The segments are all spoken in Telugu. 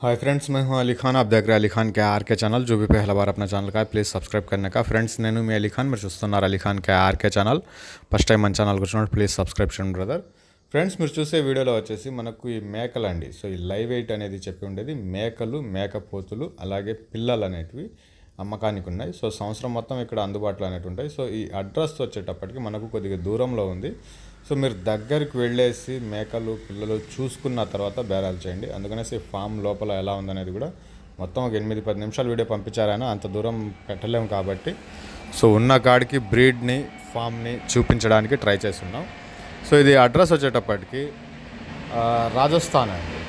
हाय फ्रेंड्स मैं हूं अली खान आप देख रहे हैं अली खान के आर के ఛానల్ जो भी पहला बार अपना ఛానల్ का ప్లీజ్ సబ్స్క్రైబ్ करने का ఫ్రెండ్స్ నేను మీ అలీ ఖాన్ మీరు చూస్తున్నారు Ali Khan K RK channel first time మన ఛానల్ కూర్చున్నట్టు ప్లీజ్ సబ్స్క్రైబ్ చేయండి బ్రదర్ ఫ్రెండ్స్ మీరు చూసే వీడియోలో వచ్చేసి మనకు ఈ మేకలు అండి సో ఈ లైవ్ వెయిట్ అనేది చెప్పి ఉండేది మేకలు మేకపోతులు అలాగే పిల్లలు అనేటివి అమ్మకానికి ఉన్నాయి సో సంవత్సరం మొత్తం ఇక్కడ అందుబాటులో అనేవి ఉంటాయి సో ఈ అడ్రస్ వచ్చేటప్పటికి మనకు కొద్దిగా దూరంలో ఉంది సో మీరు దగ్గరికి వెళ్ళేసి మేకలు పిల్లలు చూసుకున్న తర్వాత బేరాలు చేయండి. అందుకనేసి ఫామ్ లోపల ఎలా ఉందనేది కూడా మొత్తం ఒక ఎనిమిది పది నిమిషాలు వీడియో పంపించారైనా అంత దూరం పెట్టలేము కాబట్టి. సో ఉన్న కాడికి బ్రీడ్ని ఫామ్ని చూపించడానికి ట్రై చేస్తున్నాం. సో ఇది అడ్రస్ వచ్చేటప్పటికి రాజస్థాన్ అండి.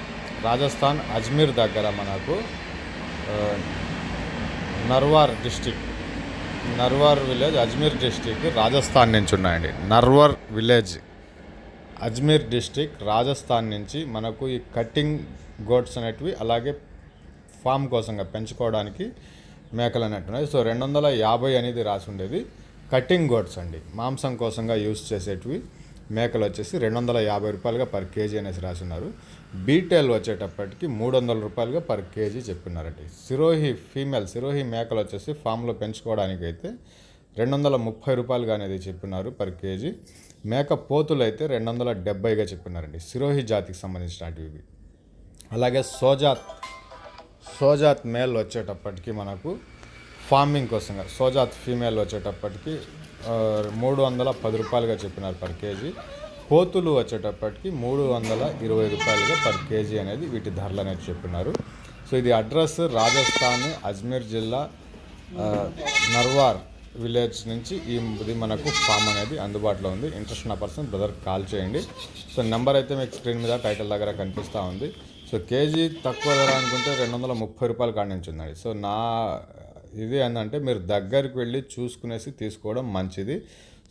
రాజస్థాన్ అజ్మీర్ దగ్గర మనకు Narwar district Narwar village Ajmer district Rajasthan నుంచి ఉన్నాయండి. నర్వర్ విలేజ్ అజ్మీర్ డిస్టిక్ రాజస్థాన్ నుంచి మనకు ఈ కట్టింగ్ గోడ్స్ అనేటివి అలాగే ఫామ్ కోసంగా పెంచుకోవడానికి మేకలు అనేవి ఉన్నాయి. సో రెండు వందల యాభై అనేది రాసి ఉండేది. కట్టింగ్ గోడ్స్ అండి. మాంసం కోసంగా యూస్ చేసేటివి. మేకలు వచ్చేసి రెండు వందల యాభై రూపాయలుగా పర్ కేజీ అనేసి రాసున్నారు. బీటెల్ వచ్చేటప్పటికి మూడు వందల రూపాయలుగా పర్ కేజీ చెప్పినారండి సిరోహి ఫీమేల్ సిరోహి మేకలు వచ్చేసి ఫామ్లో పెంచుకోవడానికి అయితే రెండు వందల ముప్పై రూపాయలుగా అనేది చెప్పినారు పర్ కేజీ. మేక పోతులు అయితే రెండు వందల డెబ్బైగా చెప్పినారండి. సిరోహి జాతికి సంబంధించినటువంటి ఇవి. అలాగే సోజాత్ సోజాత్ మేల్ వచ్చేటప్పటికి మనకు ఫార్మింగ్ కోసంగా సోజాత్ ఫీమేల్ వచ్చేటప్పటికి మూడు వందల పది రూపాయలుగా చెప్పినారు పర్ కేజీ. పోతులు వచ్చేటప్పటికి మూడు వందల ఇరవై రూపాయలుగా పర్ కేజీ అనేది వీటి ధరలు అనేది చెప్పినారు. సో ఇది అడ్రస్ రాజస్థాన్ అజ్మీర్ జిల్లా నర్వార్ విలేజ్ నుంచి ఈ ఇది మనకు ఫామ్ అనేది అందుబాటులో ఉంది. ఇంట్రెస్ట్ ఉన్న పర్సన్ బ్రదర్ కాల్ చేయండి. సో నెంబర్ అయితే మీకు స్క్రీన్ మీద టైటిల్ దగ్గర కనిపిస్తూ ఉంది. సో కేజీ తక్కువ ధర అనుకుంటే రెండు వందల ముప్పై రూపాయలు కాడి నుంచి ఉందండి. సో నా ఇది ఏంటంటే మీరు దగ్గరికి వెళ్ళి చూసుకునేసి తీసుకోవడం మంచిది.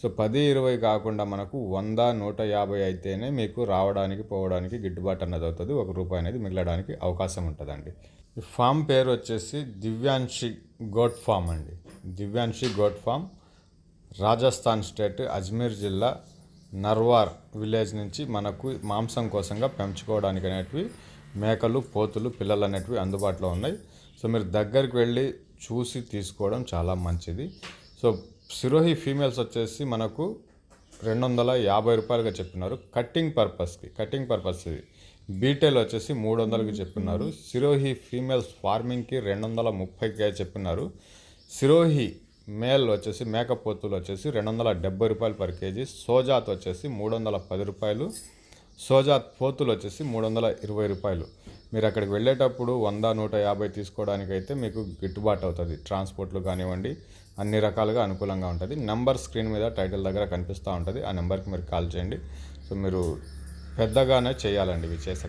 సో పది ఇరవై కాకుండా మనకు వంద నూట యాభై అయితేనే మీకు రావడానికి పోవడానికి గిట్టుబాటు అన్నది అవుతుంది. ఒక రూపాయి అనేది మిగలడానికి అవకాశం ఉంటుందండి. ఈ ఫామ్ పేరు వచ్చేసి దివ్యాంశి గోట్ ఫామ్ అండి. Divyanshi goat farm Rajasthan state Ajmer జిల్లా నర్వార్ విలేజ్ నుంచి మనకు మాంసం కోసంగా పెంచుకోవడానికి అనేటివి మేకలు పోతులు పిల్లలు అనేటివి అందుబాటులో ఉన్నాయి. సో మీరు దగ్గరికి వెళ్ళి చూసి తీసుకోవడం చాలా మంచిది. సో సిరోహి ఫీమేల్స్ వచ్చేసి మనకు రెండు వందల యాభై రూపాయలుగా చెప్పినారు. కట్టింగ్ పర్పస్కి కట్టింగ్ పర్పస్ ఇది. బీటెల్ వచ్చేసి మూడు వందలకి చెప్పినారు. సిరోహి ఫీమేల్స్ ఫార్మింగ్కి రెండు వందల ముప్పైకి చెప్పినారు. సిరోహి మేల్ వచ్చేసి మేకపోతులు వచ్చేసి రెండు వందల డెబ్బై రూపాయలు పర్ కేజీ. సోజాత్ వచ్చేసి మూడు వందల పది రూపాయలు. సోజాత్ పోతులు వచ్చేసి మూడు వందల ఇరవై రూపాయలు. మీరు అక్కడికి వెళ్ళేటప్పుడు వంద నూట యాభై తీసుకోవడానికి అయితే మీకు గిట్టుబాటు అవుతుంది. ట్రాన్స్పోర్ట్లు కానివ్వండి అన్ని రకాలుగా అనుకూలంగా ఉంటుంది. నెంబర్ స్క్రీన్ మీద టైటిల్ దగ్గర కనిపిస్తూ ఉంటుంది. ఆ నెంబర్కి మీరు కాల్ చేయండి. సో మీరు పెద్దగానే చేయాలండి ఇవి చేసే